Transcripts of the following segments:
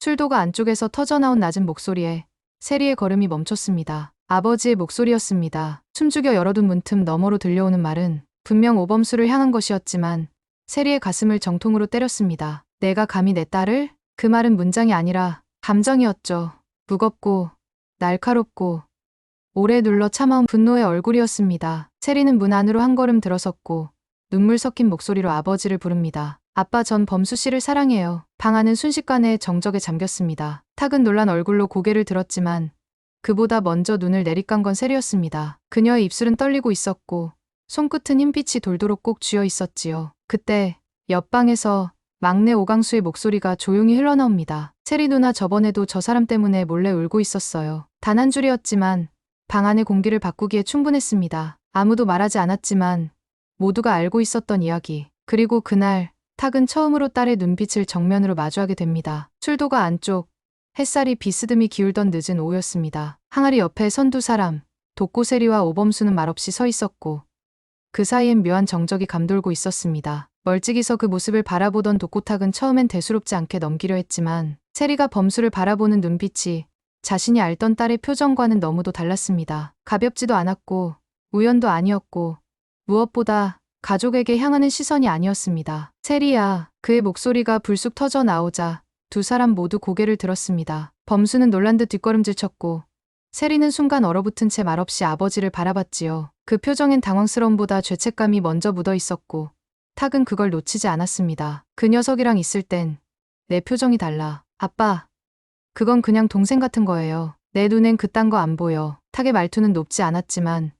술도가 안쪽에서 터져나온 낮은 목소리에 세리의 걸음이 멈췄습니다. 아버지의 목소리였습니다. 숨죽여 열어둔 문틈 너머로 들려오는 말은 분명 오범수를 향한 것이었지만 세리의 가슴을 정통으로 때렸습니다. 내가 감히 내 딸을? 그 말은 문장이 아니라 감정이었죠. 무겁고 날카롭고 오래 눌러 참아온 분노의 얼굴이었습니다. 세리는 문 안으로 한 걸음 들어섰고 눈물 섞인 목소리로 아버지를 부릅니다. 아빠 전 범수 씨를 사랑해요. 방 안은 순식간에 정적에 잠겼습니다. 탁은 놀란 얼굴로 고개를 들었지만 그보다 먼저 눈을 내리깐 건 세리였습니다. 그녀의 입술은 떨리고 있었고 손끝은 흰빛이 돌도록 꼭 쥐어 있었지요. 그때 옆방에서 막내 오강수의 목소리가 조용히 흘러나옵니다. 세리 누나 저번에도 저 사람 때문에 몰래 울고 있었어요. 단 한 줄이었지만 방 안의 공기를 바꾸기에 충분했습니다. 아무도 말하지 않았지만 모두가 알고 있었던 이야기. 그리고 그날 탁은 처음으로 딸의 눈빛을 정면으로 마주하게 됩니다. 술도가 안쪽, 햇살이 비스듬히 기울던 늦은 오후였습니다. 항아리 옆에 선 두 사람, 독고세리와 오범수는 말없이 서 있었고 그 사이엔 묘한 정적이 감돌고 있었습니다. 멀찍이서 그 모습을 바라보던 독고탁은 처음엔 대수롭지 않게 넘기려 했지만 세리가 범수를 바라보는 눈빛이 자신이 알던 딸의 표정과는 너무도 달랐습니다. 가볍지도 않았고 우연도 아니었고 무엇보다 가족에게 향하는 시선이 아니었습니다. 세리야, 그의 목소리가 불쑥 터져 나오자 두 사람 모두 고개를 들었습니다. 범수는 놀란 듯 뒷걸음질 쳤고 세리는 순간 얼어붙은 채 말없이 아버지를 바라봤지요. 그 표정엔 당황스러움보다 죄책감이 먼저 묻어 있었고 탁은 그걸 놓치지 않았습니다. 그 녀석이랑 있을 땐 내 표정이 달라. 아빠, 그건 그냥 동생 같은 거예요. 내 눈엔 그딴 거 안 보여. 탁의 말투는 높지 않았지만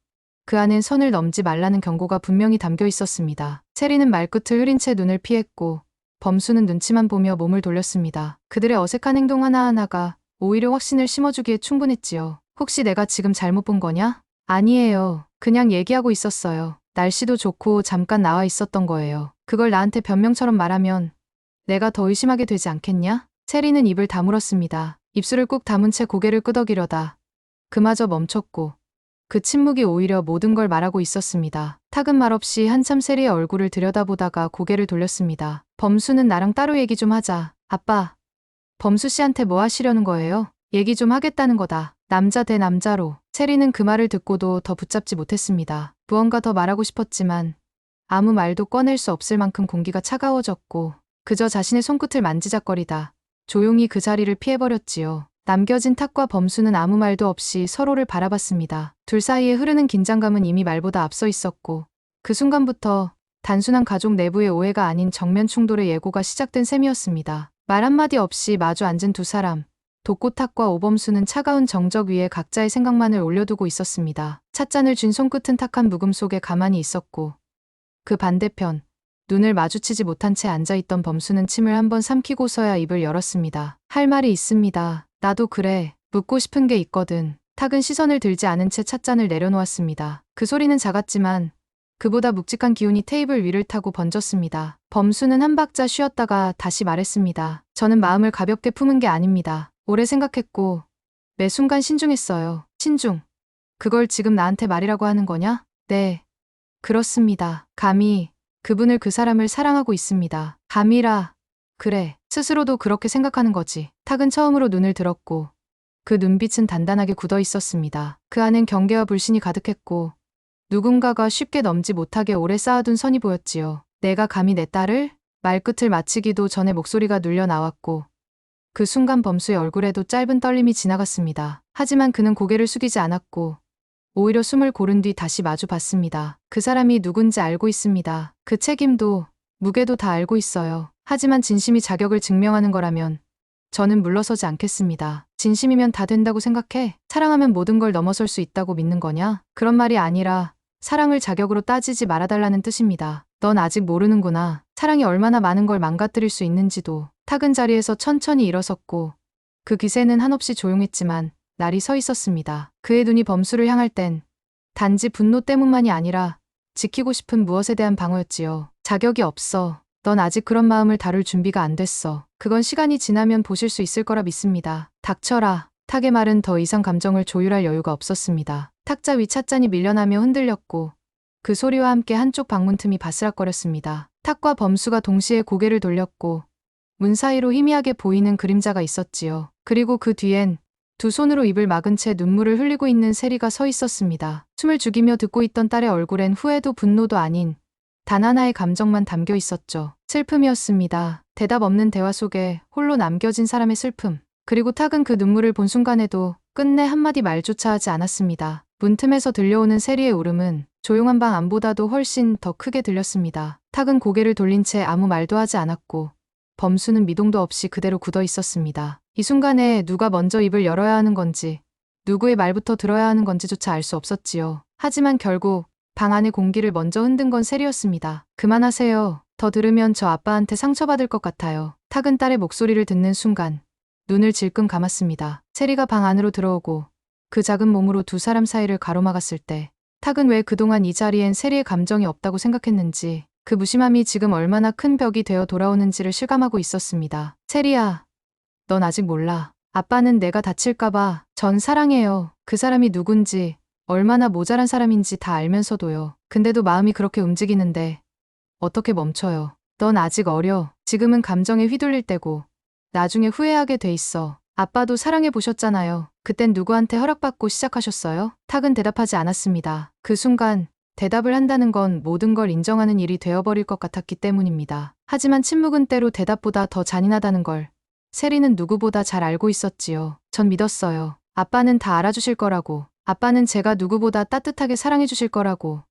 그 안엔 선을 넘지 말라는 경고가 분명히 담겨 있었습니다. 세리는 말끝을 흐린 채 눈을 피했고 범수는 눈치만 보며 몸을 돌렸습니다. 그들의 어색한 행동 하나하나가 오히려 확신을 심어주기에 충분했지요. 혹시 내가 지금 잘못 본 거냐? 아니에요. 그냥 얘기하고 있었어요. 날씨도 좋고 잠깐 나와 있었던 거예요. 그걸 나한테 변명처럼 말하면 내가 더 의심하게 되지 않겠냐? 세리는 입을 다물었습니다. 입술을 꾹 다문 채 고개를 끄덕이려다 그마저 멈췄고 그 침묵이 오히려 모든 걸 말하고 있었습니다. 탁은 말없이 한참 세리의 얼굴을 들여다보다가 고개를 돌렸습니다. 범수는 나랑 따로 얘기 좀 하자. 아빠, 범수 씨한테 뭐 하시려는 거예요? 얘기 좀 하겠다는 거다. 남자 대 남자로. 세리는 그 말을 듣고도 더 붙잡지 못했습니다. 무언가 더 말하고 싶었지만 아무 말도 꺼낼 수 없을 만큼 공기가 차가워졌고 그저 자신의 손끝을 만지작거리다 조용히 그 자리를 피해버렸지요. 남겨진 탁과 범수는 아무 말도 없이 서로를 바라봤습니다. 둘 사이에 흐르는 긴장감은 이미 말보다 앞서 있었고 그 순간부터 단순한 가족 내부의 오해가 아닌 정면 충돌의 예고가 시작된 셈이었습니다. 말 한마디 없이 마주 앉은 두 사람. 독고탁과 오범수는 차가운 정적 위에 각자의 생각만을 올려두고 있었습니다. 찻잔을 쥔 손끝은 탁한 묵음 속에 가만히 있었고 그 반대편 눈을 마주치지 못한 채 앉아있던 범수는 침을 한번 삼키고서야 입을 열었습니다. 할 말이 있습니다. 나도 그래. 묻고 싶은 게 있거든. 탁은 시선을 들지 않은 채 찻잔을 내려놓았습니다. 그 소리는 작았지만 그보다 묵직한 기운이 테이블 위를 타고 번졌습니다. 범수는 한 박자 쉬었다가 다시 말했습니다. 저는 마음을 가볍게 품은 게 아닙니다. 오래 생각했고 매 순간 신중했어요. 신중. 그걸 지금 나한테 말이라고 하는 거냐? 네. 그렇습니다. 감히 그분을 그 사람을 사랑하고 있습니다. 감이라. 그래. 스스로도 그렇게 생각하는 거지. 탁은 처음으로 눈을 들었고 그 눈빛은 단단하게 굳어 있었습니다. 그 안엔 경계와 불신이 가득했고 누군가가 쉽게 넘지 못하게 오래 쌓아둔 선이 보였지요. 내가 감히 내 딸을? 말끝을 마치기도 전에 목소리가 눌려 나왔고 그 순간 범수의 얼굴에도 짧은 떨림이 지나갔습니다. 하지만 그는 고개를 숙이지 않았고 오히려 숨을 고른 뒤 다시 마주 봤습니다. 그 사람이 누군지 알고 있습니다. 그 책임도 무게도 다 알고 있어요. 하지만 진심이 자격을 증명하는 거라면 저는 물러서지 않겠습니다. 진심이면 다 된다고 생각해? 사랑하면 모든 걸 넘어설 수 있다고 믿는 거냐? 그런 말이 아니라 사랑을 자격으로 따지지 말아달라는 뜻입니다. 넌 아직 모르는구나. 사랑이 얼마나 많은 걸 망가뜨릴 수 있는지도. 탁은 자리에서 천천히 일어섰고 그 기세는 한없이 조용했지만 날이 서 있었습니다. 그의 눈이 범수를 향할 땐 단지 분노 때문만이 아니라 지키고 싶은 무엇에 대한 방어였지요. 자격이 없어. 넌 아직 그런 마음을 다룰 준비가 안 됐어. 그건 시간이 지나면 보실 수 있을 거라 믿습니다. 닥쳐라. 탁의 말은 더 이상 감정을 조율할 여유가 없었습니다. 탁자 위 찻잔이 밀려나며 흔들렸고 그 소리와 함께 한쪽 방문 틈이 바스락거렸습니다. 탁과 범수가 동시에 고개를 돌렸고 문 사이로 희미하게 보이는 그림자가 있었지요. 그리고 그 뒤엔 두 손으로 입을 막은 채 눈물을 흘리고 있는 세리가 서 있었습니다. 숨을 죽이며 듣고 있던 딸의 얼굴엔 후회도 분노도 아닌 단 하나의 감정만 담겨 있었죠. 슬픔이었습니다. 대답 없는 대화 속에 홀로 남겨진 사람의 슬픔. 그리고 탁은 그 눈물을 본 순간에도 끝내 한마디 말조차 하지 않았습니다. 문틈에서 들려오는 세리의 울음은 조용한 방 안보다도 훨씬 더 크게 들렸습니다. 탁은 고개를 돌린 채 아무 말도 하지 않았고 범수는 미동도 없이 그대로 굳어 있었습니다. 이 순간에 누가 먼저 입을 열어야 하는 건지 누구의 말부터 들어야 하는 건지조차 알 수 없었지요. 하지만 결국 방 안의 공기를 먼저 흔든 건 세리였습니다. 그만하세요. 더 들으면 저 아빠한테 상처받을 것 같아요. 탁은 딸의 목소리를 듣는 순간 눈을 질끈 감았습니다. 세리가 방 안으로 들어오고 그 작은 몸으로 두 사람 사이를 가로막았을 때 탁은 왜 그동안 이 자리엔 세리의 감정이 없다고 생각했는지 그 무심함이 지금 얼마나 큰 벽이 되어 돌아오는지를 실감하고 있었습니다. 세리야, 넌 아직 몰라. 아빠는 내가 다칠까봐 전 사랑해요. 그 사람이 누군지 얼마나 모자란 사람인지 다 알면서도요. 근데도 마음이 그렇게 움직이는데 어떻게 멈춰요. 넌 아직 어려. 지금은 감정에 휘둘릴 때고 나중에 후회하게 돼 있어. 아빠도 사랑해 보셨잖아요. 그땐 누구한테 허락받고 시작하셨어요? 탁은 대답하지 않았습니다. 그 순간 대답을 한다는 건 모든 걸 인정하는 일이 되어버릴 것 같았기 때문입니다. 하지만 침묵은 때로 대답보다 더 잔인하다는 걸 세리는 누구보다 잘 알고 있었지요. 전 믿었어요. 아빠는 다 알아주실 거라고. 아빠는 제가 누구보다 따뜻하게 사랑해 주실 거라고.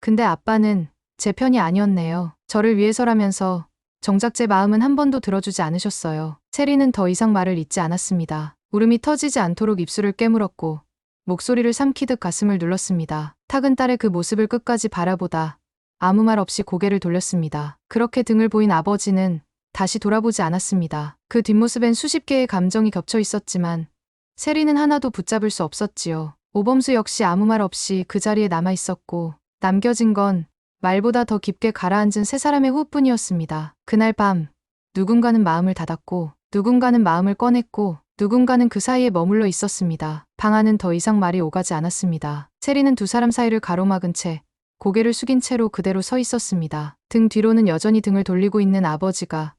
근데 아빠는 제 편이 아니었네요. 저를 위해서라면서 정작 제 마음은 한 번도 들어주지 않으셨어요. 세리는 더 이상 말을 잇지 않았습니다. 울음이 터지지 않도록 입술을 깨물었고 목소리를 삼키듯 가슴을 눌렀습니다. 탁은 딸의 그 모습을 끝까지 바라보다 아무 말 없이 고개를 돌렸습니다. 그렇게 등을 보인 아버지는 다시 돌아보지 않았습니다. 그 뒷모습엔 수십 개의 감정이 겹쳐 있었지만 세리는 하나도 붙잡을 수 없었지요. 오범수 역시 아무 말 없이 그 자리에 남아 있었고 남겨진 건 말보다 더 깊게 가라앉은 세 사람의 호흡뿐이었습니다. 그날 밤 누군가는 마음을 닫았고 누군가는 마음을 꺼냈고 누군가는 그 사이에 머물러 있었습니다. 방 안은 더 이상 말이 오가지 않았습니다. 세리는 두 사람 사이를 가로막은 채 고개를 숙인 채로 그대로 서 있었습니다. 등 뒤로는 여전히 등을 돌리고 있는 아버지가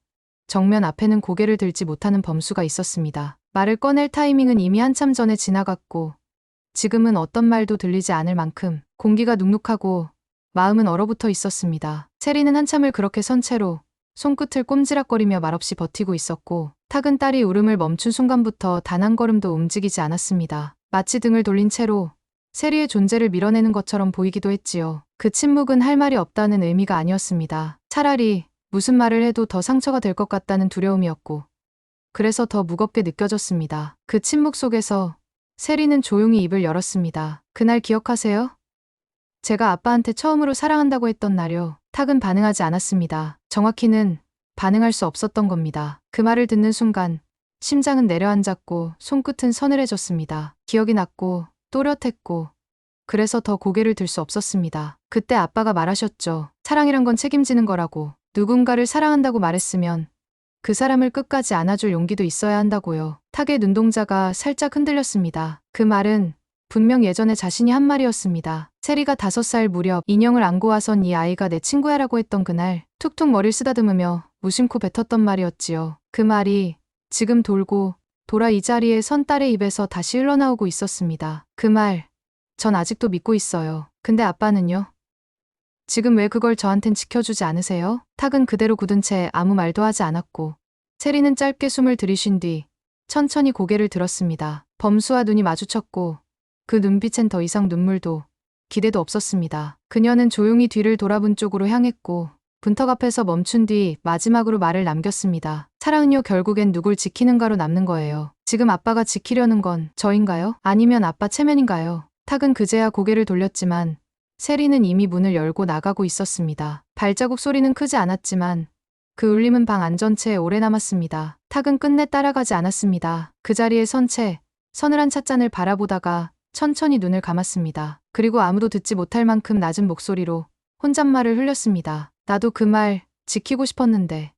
정면 앞에는 고개를 들지 못하는 범수가 있었습니다. 말을 꺼낼 타이밍은 이미 한참 전에 지나갔고 지금은 어떤 말도 들리지 않을 만큼 공기가 눅눅하고 마음은 얼어붙어 있었습니다. 체리는 한참을 그렇게 선 채로 손끝을 꼼지락거리며 말없이 버티고 있었고 탁은 딸이 울음을 멈춘 순간부터 단 한 걸음도 움직이지 않았습니다. 마치 등을 돌린 채로 세리의 존재를 밀어내는 것처럼 보이기도 했지요. 그 침묵은 할 말이 없다는 의미가 아니었습니다. 차라리 무슨 말을 해도 더 상처가 될 것 같다는 두려움이었고 그래서 더 무겁게 느껴졌습니다. 그 침묵 속에서 세리는 조용히 입을 열었습니다. 그날 기억하세요? 제가 아빠한테 처음으로 사랑한다고 했던 날요. 탁은 반응하지 않았습니다. 정확히는 반응할 수 없었던 겁니다. 그 말을 듣는 순간 심장은 내려앉았고 손끝은 서늘해졌습니다. 기억이 났고 또렷했고 그래서 더 고개를 들 수 없었습니다. 그때 아빠가 말하셨죠. 사랑이란 건 책임지는 거라고. 누군가를 사랑한다고 말했으면 그 사람을 끝까지 안아줄 용기도 있어야 한다고요. 탁의 눈동자가 살짝 흔들렸습니다. 그 말은 분명 예전에 자신이 한 말이었습니다. 세리가 다섯 살 무렵 인형을 안고 와선 이 아이가 내 친구야라고 했던 그날 툭툭 머리를 쓰다듬으며 무심코 뱉었던 말이었지요. 그 말이 지금 돌고 돌아 이 자리에 선 딸의 입에서 다시 흘러나오고 있었습니다. 그 말, 전 아직도 믿고 있어요. 근데 아빠는요? 지금 왜 그걸 저한텐 지켜주지 않으세요? 탁은 그대로 굳은 채 아무 말도 하지 않았고 세리는 짧게 숨을 들이쉰 뒤 천천히 고개를 들었습니다. 범수와 눈이 마주쳤고 그 눈빛엔 더 이상 눈물도 기대도 없었습니다. 그녀는 조용히 뒤를 돌아본 쪽으로 향했고 분턱 앞에서 멈춘 뒤 마지막으로 말을 남겼습니다. 사랑은요 결국엔 누굴 지키는가로 남는 거예요. 지금 아빠가 지키려는 건 저인가요? 아니면 아빠 체면인가요? 탁은 그제야 고개를 돌렸지만 세리는 이미 문을 열고 나가고 있었습니다. 발자국 소리는 크지 않았지만 그 울림은 방 안전체에 오래 남았습니다. 탁은 끝내 따라가지 않았습니다. 그 자리에 선 채 서늘한 찻잔을 바라보다가 천천히 눈을 감았습니다. 그리고 아무도 듣지 못할 만큼 낮은 목소리로 혼잣말을 흘렸습니다. 나도 그 말 지키고 싶었는데